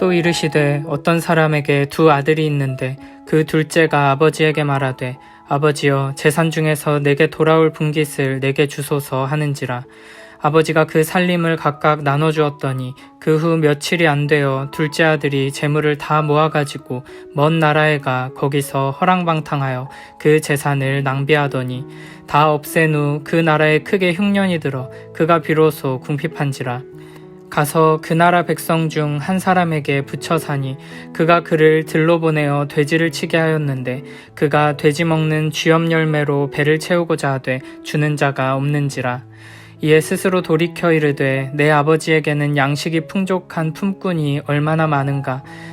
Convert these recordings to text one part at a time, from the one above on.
또 이르시되 어떤 사람에게 두 아들이 있는데 그 둘째가 아버지에게 말하되 아버지여 재산 중에서 내게 돌아올 분깃을 내게 주소서 하는지라. 아버지가 그 살림을 각각 나눠 주었더니 그 후 며칠이 안 되어 둘째 아들이 재물을 다 모아 가지고 먼 나라에 가 거기서 허랑방탕하여 그 재산을 낭비하더니 다 없앤 후 그 나라에 크게 흉년이 들어 그가 비로소 궁핍한지라 가서 그 나라 백성 중 한 사람에게 붙여 사니 그가 그를 들로 보내어 돼지를 치게 하였는데 그가 돼지 먹는 쥐염 열매로 배를 채우고자 하되 주는 자가 없는지라. 이에 스스로 돌이켜 이르되 내 아버지에게는 양식이 풍족한 품꾼이 얼마나 많은가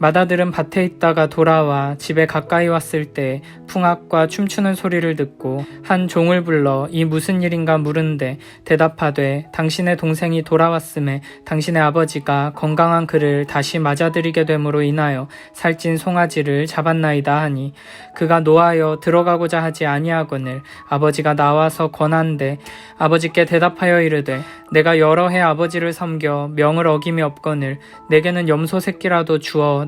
마다들은 밭에 있다가 돌아와 집에 가까이 왔을 때 풍악과 춤추는 소리를 듣고 한 종을 불러 이 무슨 일인가 물은데 대답하되 당신의 동생이 돌아왔음에 당신의 아버지가 건강한 그를 다시 맞아들이게 됨으로 인하여 살찐 송아지를 잡았나이다 하니 그가 노하여 들어가고자 하지 아니하거늘 아버지가 나와서 권한데 아버지께 대답하여 이르되 내가 여러 해 아버지를 섬겨 명을 어김이 없거늘 내게는 염소 새끼라도 주어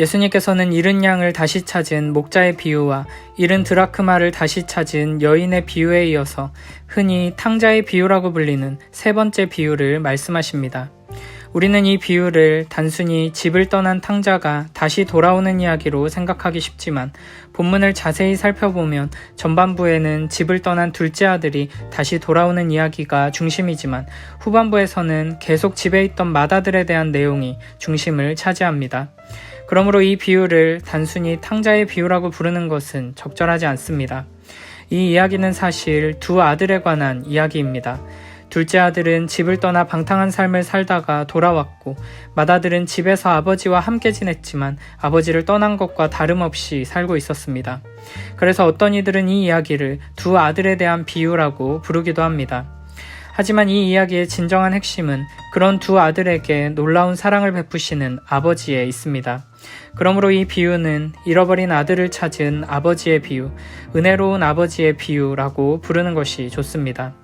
예수님께서는 잃은 양을 다시 찾은 목자의 비유와 잃은 드라크마를 다시 찾은 여인의 비유에 이어서 흔히 탕자의 비유라고 불리는 세 번째 비유를 말씀하십니다. 우리는 이 비유를 단순히 집을 떠난 탕자가 다시 돌아오는 이야기로 생각하기 쉽지만 본문을 자세히 살펴보면 전반부에는 집을 떠난 둘째 아들이 다시 돌아오는 이야기가 중심이지만 후반부에서는 계속 집에 있던 마다들에 대한 내용이 중심을 차지합니다. 그러므로 이 비유를 단순히 탕자의 비유라고 부르는 것은 적절하지 않습니다. 이 이야기는 사실 두 아들에 관한 이야기입니다. 둘째 아들은 집을 떠나 방탕한 삶을 살다가 돌아왔고, 맏아들은 집에서 아버지와 함께 지냈지만 아버지를 떠난 것과 다름없이 살고 있었습니다. 그래서 어떤 이들은 이 이야기를 두 아들에 대한 비유라고 부르기도 합니다. 하지만 이 이야기의 진정한 핵심은 그런 두 아들에게 놀라운 사랑을 베푸시는 아버지에 있습니다. 그러므로 이 비유는 잃어버린 아들을 찾은 아버지의 비유, 은혜로운 아버지의 비유라고 부르는 것이 좋습니다.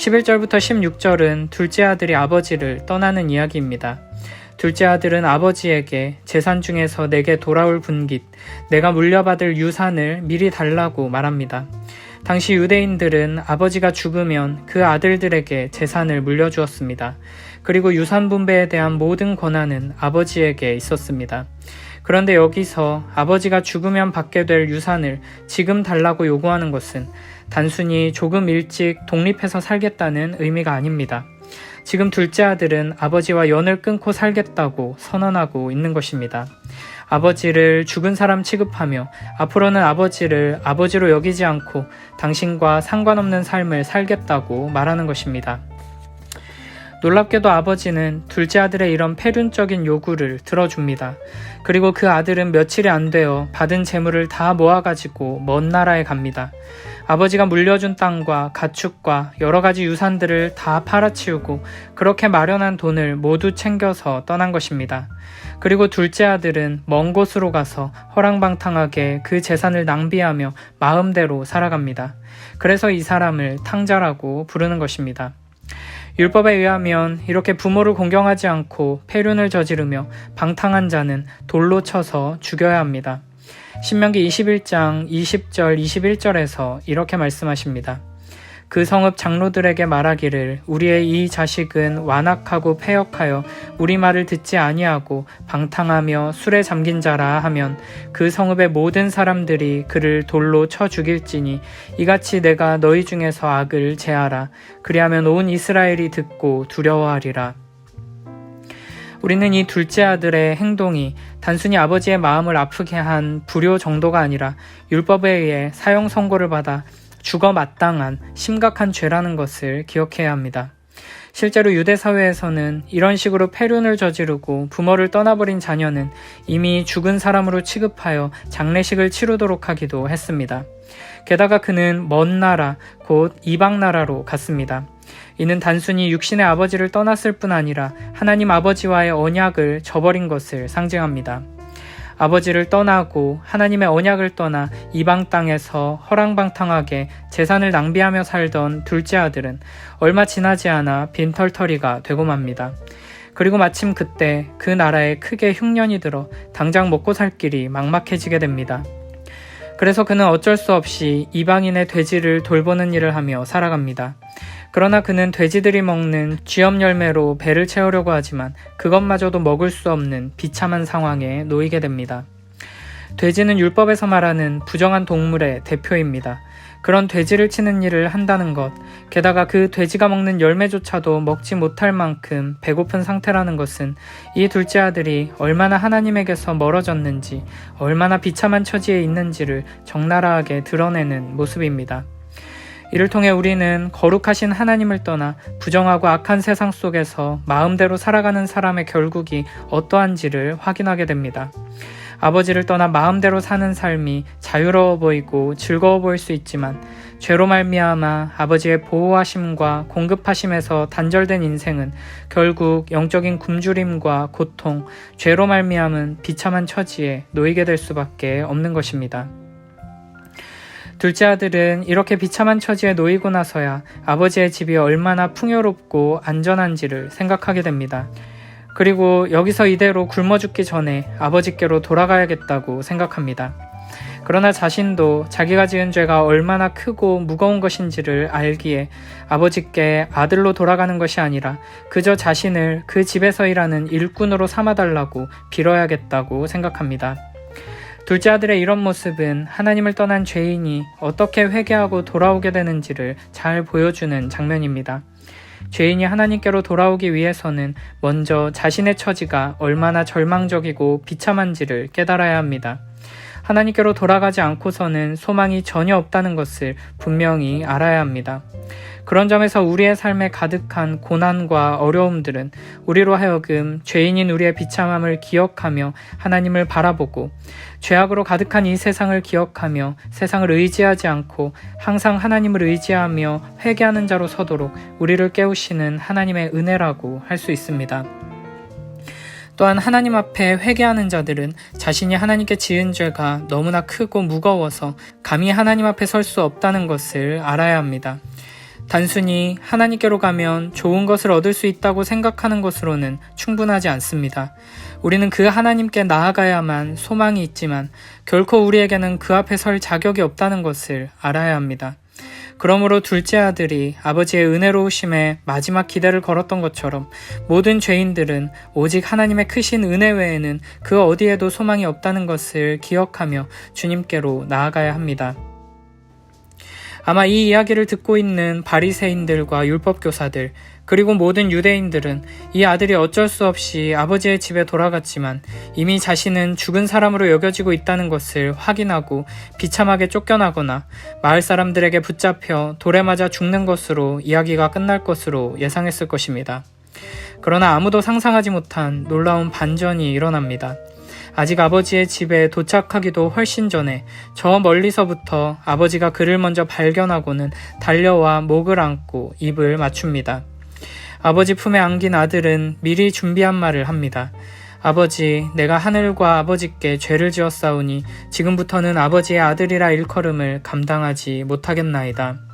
11절부터 16절은 둘째 아들이 아버지를 떠나는 이야기입니다. 둘째 아들은 아버지에게 재산 중에서 내게 돌아올 분깃, 내가 물려받을 유산을 미리 달라고 말합니다. 당시 유대인들은 아버지가 죽으면 그 아들들에게 재산을 물려주었습니다. 그리고 유산 분배에 대한 모든 권한은 아버지에게 있었습니다. 그런데 여기서 아버지가 죽으면 받게 될 유산을 지금 달라고 요구하는 것은 단순히 조금 일찍 독립해서 살겠다는 의미가 아닙니다. 지금 둘째 아들은 아버지와 연을 끊고 살겠다고 선언하고 있는 것입니다. 아버지를 죽은 사람 취급하며 앞으로는 아버지를 아버지로 여기지 않고 당신과 상관없는 삶을 살겠다고 말하는 것입니다. 놀랍게도 아버지는 둘째 아들의 이런 폐륜적인 요구를 들어줍니다. 그리고 그 아들은 며칠이 안 되어 받은 재물을 다 모아가지고 먼 나라에 갑니다. 아버지가 물려준 땅과 가축과 여러 가지 유산들을 다 팔아치우고 그렇게 마련한 돈을 모두 챙겨서 떠난 것입니다. 그리고 둘째 아들은 먼 곳으로 가서 허랑방탕하게 그 재산을 낭비하며 마음대로 살아갑니다. 그래서 이 사람을 탕자라고 부르는 것입니다. 율법에 의하면 이렇게 부모를 공경하지 않고 폐륜을 저지르며 방탕한 자는 돌로 쳐서 죽여야 합니다. 신명기 21장 20절 21절에서 이렇게 말씀하십니다. 그 성읍 장로들에게 말하기를 우리의 이 자식은 완악하고 패역하여 우리 말을 듣지 아니하고 방탕하며 술에 잠긴 자라 하면 그 성읍의 모든 사람들이 그를 돌로 쳐 죽일지니 이같이 내가 너희 중에서 악을 제하라 그리하면 온 이스라엘이 듣고 두려워하리라 우리는 이 둘째 아들의 행동이 단순히 아버지의 마음을 아프게 한 불효 정도가 아니라 율법에 의해 사형 선고를 받아 죽어 마땅한 심각한 죄라는 것을 기억해야 합니다. 실제로 유대 사회에서는 이런 식으로 폐륜을 저지르고 부모를 떠나버린 자녀는 이미 죽은 사람으로 취급하여 장례식을 치르도록 하기도 했습니다. 게다가 그는 먼 나라, 곧 이방 나라로 갔습니다. 이는 단순히 육신의 아버지를 떠났을 뿐 아니라 하나님 아버지와의 언약을 저버린 것을 상징합니다. 아버지를 떠나고 하나님의 언약을 떠나 이방 땅에서 허랑방탕하게 재산을 낭비하며 살던 둘째 아들은 얼마 지나지 않아 빈털터리가 되고 맙니다. 그리고 마침 그때 그 나라에 크게 흉년이 들어 당장 먹고 살 길이 막막해지게 됩니다. 그래서 그는 어쩔 수 없이 이방인의 돼지를 돌보는 일을 하며 살아갑니다. 그러나 그는 돼지들이 먹는 쥐염 열매로 배를 채우려고 하지만 그것마저도 먹을 수 없는 비참한 상황에 놓이게 됩니다. 돼지는 율법에서 말하는 부정한 동물의 대표입니다. 그런 돼지를 치는 일을 한다는 것, 게다가 그 돼지가 먹는 열매조차도 먹지 못할 만큼 배고픈 상태라는 것은 이 둘째 아들이 얼마나 하나님에게서 멀어졌는지, 얼마나 비참한 처지에 있는지를 적나라하게 드러내는 모습입니다. 이를 통해 우리는 거룩하신 하나님을 떠나 부정하고 악한 세상 속에서 마음대로 살아가는 사람의 결국이 어떠한지를 확인하게 됩니다. 아버지를 떠나 마음대로 사는 삶이 자유로워 보이고 즐거워 보일 수 있지만 죄로 말미암아 아버지의 보호하심과 공급하심에서 단절된 인생은 결국 영적인 굶주림과 고통, 죄로 말미암은 비참한 처지에 놓이게 될 수밖에 없는 것입니다. 둘째 아들은 이렇게 비참한 처지에 놓이고 나서야 아버지의 집이 얼마나 풍요롭고 안전한지를 생각하게 됩니다. 그리고 여기서 이대로 굶어 죽기 전에 아버지께로 돌아가야겠다고 생각합니다. 그러나 자신도 자기가 지은 죄가 얼마나 크고 무거운 것인지를 알기에 아버지께 아들로 돌아가는 것이 아니라 그저 자신을 그 집에서 일하는 일꾼으로 삼아달라고 빌어야겠다고 생각합니다. 둘째 아들의 이런 모습은 하나님을 떠난 죄인이 어떻게 회개하고 돌아오게 되는지를 잘 보여주는 장면입니다. 죄인이 하나님께로 돌아오기 위해서는 먼저 자신의 처지가 얼마나 절망적이고 비참한지를 깨달아야 합니다. 하나님께로 돌아가지 않고서는 소망이 전혀 없다는 것을 분명히 알아야 합니다. 그런 점에서 우리의 삶에 가득한 고난과 어려움들은 우리로 하여금 죄인인 우리의 비참함을 기억하며 하나님을 바라보고 죄악으로 가득한 이 세상을 기억하며 세상을 의지하지 않고 항상 하나님을 의지하며 회개하는 자로 서도록 우리를 깨우시는 하나님의 은혜라고 할 수 있습니다. 또한 하나님 앞에 회개하는 자들은 자신이 하나님께 지은 죄가 너무나 크고 무거워서 감히 하나님 앞에 설 수 없다는 것을 알아야 합니다. 단순히 하나님께로 가면 좋은 것을 얻을 수 있다고 생각하는 것으로는 충분하지 않습니다. 우리는 그 하나님께 나아가야만 소망이 있지만 결코 우리에게는 그 앞에 설 자격이 없다는 것을 알아야 합니다. 그러므로 둘째 아들이 아버지의 은혜로우심에 마지막 기대를 걸었던 것처럼 모든 죄인들은 오직 하나님의 크신 은혜 외에는 그 어디에도 소망이 없다는 것을 기억하며 주님께로 나아가야 합니다. 아마 이 이야기를 듣고 있는 바리새인들과 율법교사들 그리고 모든 유대인들은 이 아들이 어쩔 수 없이 아버지의 집에 돌아갔지만 이미 자신은 죽은 사람으로 여겨지고 있다는 것을 확인하고 비참하게 쫓겨나거나 마을 사람들에게 붙잡혀 돌에 맞아 죽는 것으로 이야기가 끝날 것으로 예상했을 것입니다. 그러나 아무도 상상하지 못한 놀라운 반전이 일어납니다. 아직 아버지의 집에 도착하기도 훨씬 전에 저 멀리서부터 아버지가 그를 먼저 발견하고는 달려와 목을 안고 입을 맞춥니다. 아버지 품에 안긴 아들은 미리 준비한 말을 합니다. 아버지, 내가 하늘과 아버지께 죄를 지었사오니 지금부터는 아버지의 아들이라 일컬음을 감당하지 못하겠나이다.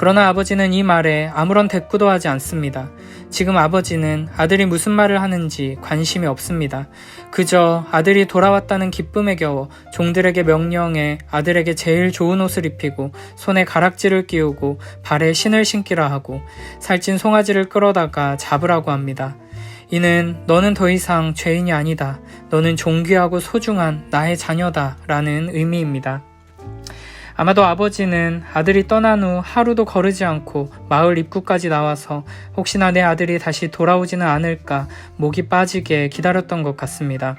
그러나 아버지는 이 말에 아무런 대꾸도 하지 않습니다. 지금 아버지는 아들이 무슨 말을 하는지 관심이 없습니다. 그저 아들이 돌아왔다는 기쁨에 겨워 종들에게 명령해 아들에게 제일 좋은 옷을 입히고 손에 가락지를 끼우고 발에 신을 신기라 하고 살찐 송아지를 끌어다가 잡으라고 합니다. 이는 너는 더 이상 죄인이 아니다. 너는 존귀하고 소중한 나의 자녀다. 라는 의미입니다. 아마도 아버지는 아들이 떠난 후 하루도 거르지 않고 마을 입구까지 나와서 혹시나 내 아들이 다시 돌아오지는 않을까 목이 빠지게 기다렸던 것 같습니다.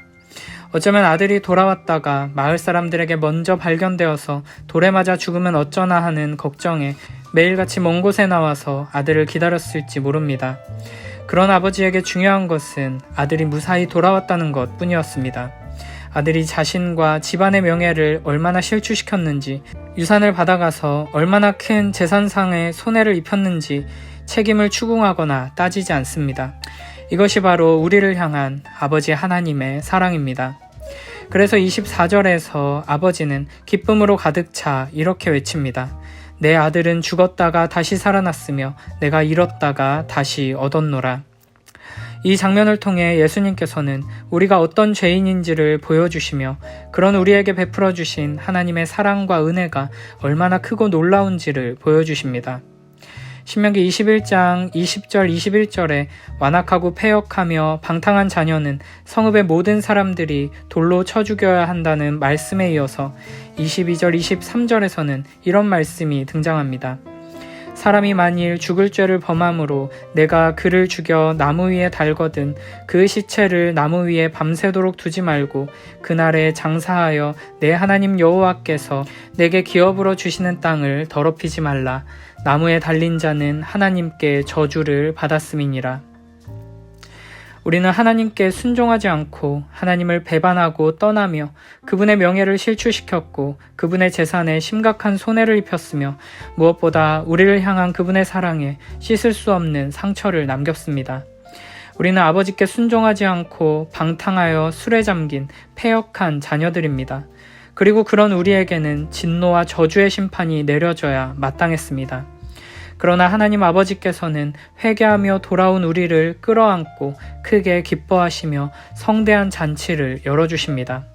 어쩌면 아들이 돌아왔다가 마을 사람들에게 먼저 발견되어서 돌에 맞아 죽으면 어쩌나 하는 걱정에 매일같이 먼 곳에 나와서 아들을 기다렸을지 모릅니다. 그런 아버지에게 중요한 것은 아들이 무사히 돌아왔다는 것 뿐이었습니다. 아들이 자신과 집안의 명예를 얼마나 실추시켰는지, 유산을 받아가서 얼마나 큰 재산상의 손해를 입혔는지 책임을 추궁하거나 따지지 않습니다. 이것이 바로 우리를 향한 아버지 하나님의 사랑입니다. 그래서 24절에서 아버지는 기쁨으로 가득 차 이렇게 외칩니다. 내 아들은 죽었다가 다시 살아났으며 내가 잃었다가 다시 얻었노라. 이 장면을 통해 예수님께서는 우리가 어떤 죄인인지를 보여주시며 그런 우리에게 베풀어 주신 하나님의 사랑과 은혜가 얼마나 크고 놀라운지를 보여주십니다. 신명기 21장 20절 21절에 완악하고 폐역하며 방탕한 자녀는 성읍의 모든 사람들이 돌로 쳐 죽여야 한다는 말씀에 이어서 22절 23절에서는 이런 말씀이 등장합니다. 사람이 만일 죽을 죄를 범함으로 내가 그를 죽여 나무 위에 달거든 그 시체를 나무 위에 밤새도록 두지 말고 그날에 장사하여 내 하나님 여호와께서 내게 기업으로 주시는 땅을 더럽히지 말라. 나무에 달린 자는 하나님께 저주를 받았음이니라 우리는 하나님께 순종하지 않고 하나님을 배반하고 떠나며 그분의 명예를 실추시켰고 그분의 재산에 심각한 손해를 입혔으며 무엇보다 우리를 향한 그분의 사랑에 씻을 수 없는 상처를 남겼습니다. 우리는 아버지께 순종하지 않고 방탕하여 술에 잠긴 폐역한 자녀들입니다. 그리고 그런 우리에게는 진노와 저주의 심판이 내려져야 마땅했습니다. 그러나 하나님 아버지께서는 회개하며 돌아온 우리를 끌어안고 크게 기뻐하시며 성대한 잔치를 열어주십니다.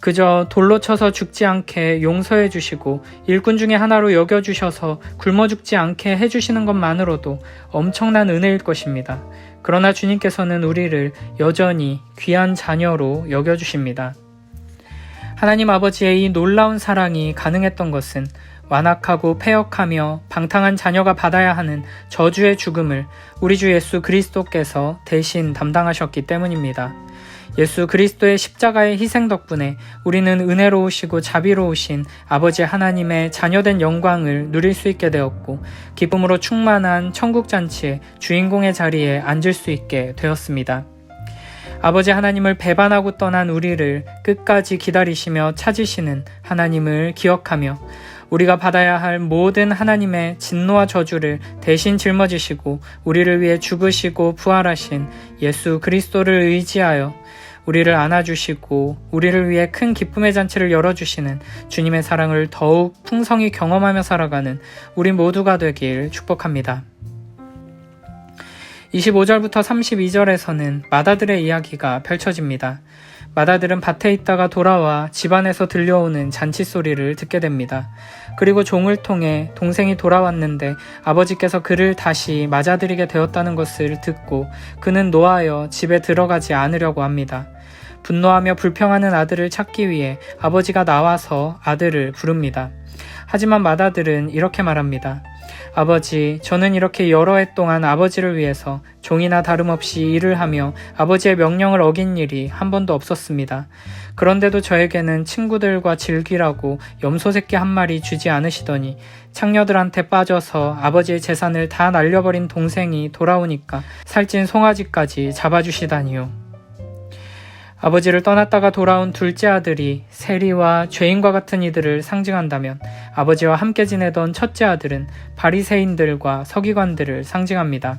그저 돌로 쳐서 죽지 않게 용서해 주시고 일꾼 중에 하나로 여겨 주셔서 굶어 죽지 않게 해 주시는 것만으로도 엄청난 은혜일 것입니다. 그러나 주님께서는 우리를 여전히 귀한 자녀로 여겨 주십니다. 하나님 아버지의 이 놀라운 사랑이 가능했던 것은 완악하고 폐역하며 방탕한 자녀가 받아야 하는 저주의 죽음을 우리 주 예수 그리스도께서 대신 담당하셨기 때문입니다. 예수 그리스도의 십자가의 희생 덕분에 우리는 은혜로우시고 자비로우신 아버지 하나님의 자녀된 영광을 누릴 수 있게 되었고 기쁨으로 충만한 천국 잔치의 주인공의 자리에 앉을 수 있게 되었습니다. 아버지 하나님을 배반하고 떠난 우리를 끝까지 기다리시며 찾으시는 하나님을 기억하며 우리가 받아야 할 모든 하나님의 진노와 저주를 대신 짊어지시고 우리를 위해 죽으시고 부활하신 예수 그리스도를 의지하여 우리를 안아주시고 우리를 위해 큰 기쁨의 잔치를 열어주시는 주님의 사랑을 더욱 풍성히 경험하며 살아가는 우리 모두가 되길 축복합니다. 25절부터 32절에서는 마다들의 이야기가 펼쳐집니다. 마다들은 밭에 있다가 돌아와 집안에서 들려오는 잔치 소리를 듣게 됩니다. 그리고 종을 통해 동생이 돌아왔는데 아버지께서 그를 다시 맞아들이게 되었다는 것을 듣고 그는 노하여 집에 들어가지 않으려고 합니다. 분노하며 불평하는 아들을 찾기 위해 아버지가 나와서 아들을 부릅니다. 하지만 마다들은 이렇게 말합니다. 아버지, 저는 이렇게 여러 해 동안 아버지를 위해서 종이나 다름없이 일을 하며 아버지의 명령을 어긴 일이 한 번도 없었습니다. 그런데도 저에게는 친구들과 즐기라고 염소 새끼 한 마리 주지 않으시더니 창녀들한테 빠져서 아버지의 재산을 다 날려버린 동생이 돌아오니까 살찐 송아지까지 잡아주시다니요. 아버지를 떠났다가 돌아온 둘째 아들이 세리와 죄인과 같은 이들을 상징한다면 아버지와 함께 지내던 첫째 아들은 바리새인들과 서기관들을 상징합니다.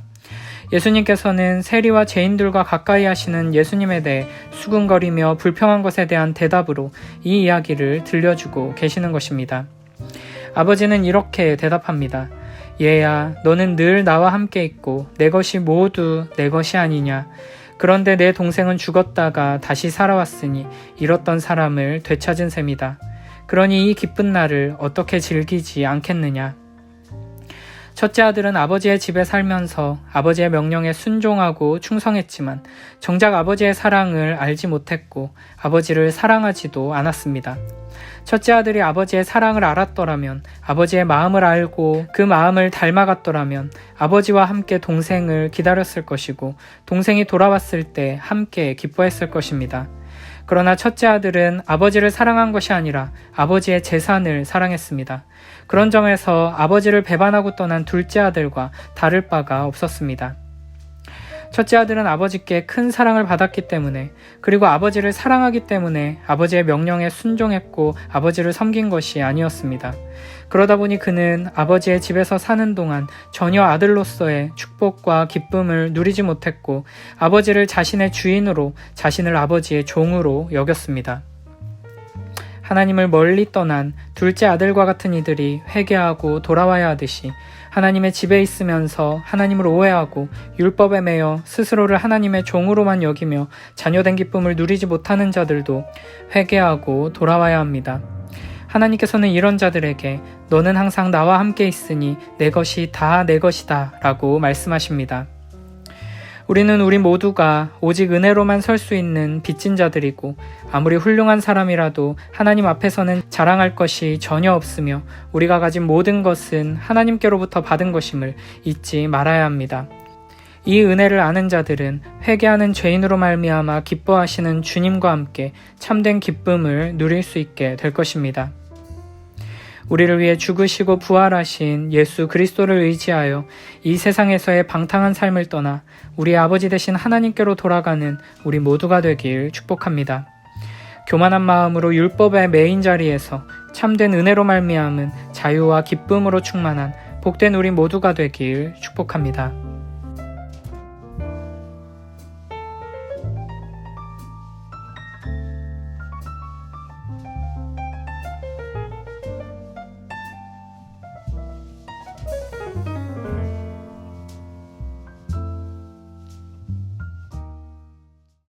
예수님께서는 세리와 죄인들과 가까이 하시는 예수님에 대해 수군거리며 불평한 것에 대한 대답으로 이 이야기를 들려주고 계시는 것입니다. 아버지는 이렇게 대답합니다. 얘야, 너는 늘 나와 함께 있고 내 것이 모두 내 것이 아니냐. 그런데 내 동생은 죽었다가 다시 살아왔으니 잃었던 사람을 되찾은 셈이다. 그러니 이 기쁜 날을 어떻게 즐기지 않겠느냐. 첫째 아들은 아버지의 집에 살면서 아버지의 명령에 순종하고 충성했지만 정작 아버지의 사랑을 알지 못했고 아버지를 사랑하지도 않았습니다. 첫째 아들이 아버지의 사랑을 알았더라면 아버지의 마음을 알고 그 마음을 닮아갔더라면 아버지와 함께 동생을 기다렸을 것이고 동생이 돌아왔을 때 함께 기뻐했을 것입니다. 그러나 첫째 아들은 아버지를 사랑한 것이 아니라 아버지의 재산을 사랑했습니다. 그런 점에서 아버지를 배반하고 떠난 둘째 아들과 다를 바가 없었습니다. 첫째 아들은 아버지께 큰 사랑을 받았기 때문에 그리고 아버지를 사랑하기 때문에 아버지의 명령에 순종했고 아버지를 섬긴 것이 아니었습니다. 그러다 보니 그는 아버지의 집에서 사는 동안 전혀 아들로서의 축복과 기쁨을 누리지 못했고 아버지를 자신의 주인으로 자신을 아버지의 종으로 여겼습니다. 하나님을 멀리 떠난 둘째 아들과 같은 이들이 회개하고 돌아와야 하듯이 하나님의 집에 있으면서 하나님을 오해하고 율법에 매여 스스로를 하나님의 종으로만 여기며 자녀된 기쁨을 누리지 못하는 자들도 회개하고 돌아와야 합니다. 하나님께서는 이런 자들에게 너는 항상 나와 함께 있으니 내 것이 다 내 것이다 라고 말씀하십니다. 우리는 우리 모두가 오직 은혜로만 설 수 있는 빚진 자들이고 아무리 훌륭한 사람이라도 하나님 앞에서는 자랑할 것이 전혀 없으며 우리가 가진 모든 것은 하나님께로부터 받은 것임을 잊지 말아야 합니다. 이 은혜를 아는 자들은 회개하는 죄인으로 말미암아 기뻐하시는 주님과 함께 참된 기쁨을 누릴 수 있게 될 것입니다. 우리를 위해 죽으시고 부활하신 예수 그리스도를 의지하여 이 세상에서의 방탕한 삶을 떠나 우리 아버지 되신 하나님께로 돌아가는 우리 모두가 되길 축복합니다. 교만한 마음으로 율법의 메인 자리에서 참된 은혜로 말미암은 자유와 기쁨으로 충만한 복된 우리 모두가 되길 축복합니다.